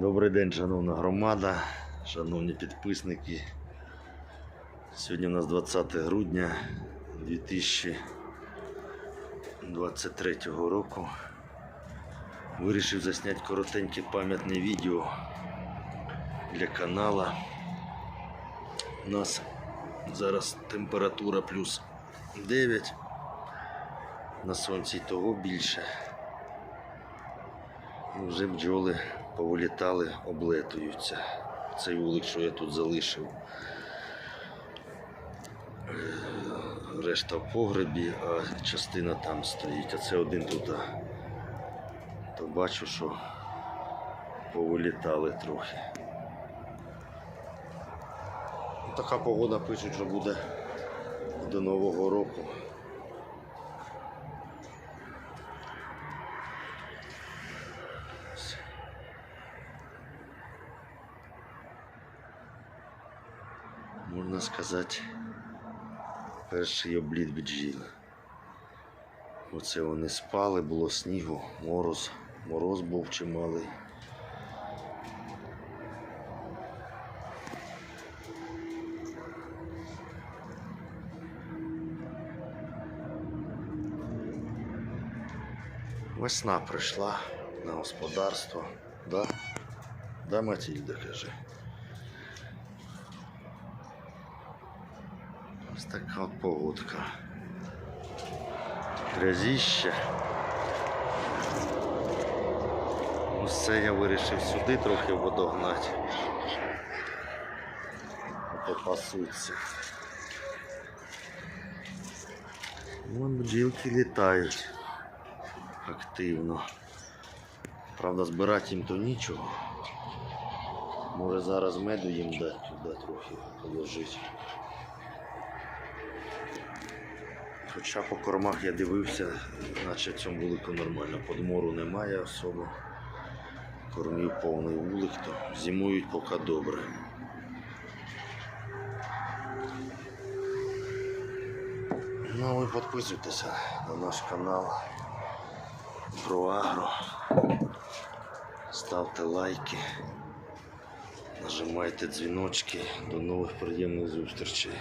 Добрий день, шановна громада, шановні підписники. Сьогодні у нас 20 грудня 2023 року. Вирішив засняти коротеньке пам'ятне відео для канала. У нас зараз температура плюс 9. На сонці того більше. Ну, Вже бджоли повилітали, облетуються. Цей вулик, що я тут залишив. Е, Решта в погребі, а частина там стоїть. А це один тут. То бачу, що повилітали трохи. Така погода пишуть, що буде до Нового року. Можна сказати, перший обліт бджіл. Оце вони спали, було снігу, мороз, мороз був чималий. Весна прийшла на господарство, да? Да, Матільда каже. Ось така от погодка. Грязіще. Ось це я вирішив сюди трохи водогнати. А то пасуться. Вон бджілки літають активно. Правда, збирати їм то нічого. Може зараз меду їм дати туди трохи положити. Хоча по кормах я дивився, наче в цьому вулику нормально. Подмору немає особо. Кормів повний вулик, то зимують поки добре. Ну ви підписуйтеся на наш канал про агро. Ставте лайки, нажимайте дзвіночки. До нових приємних зустрічей.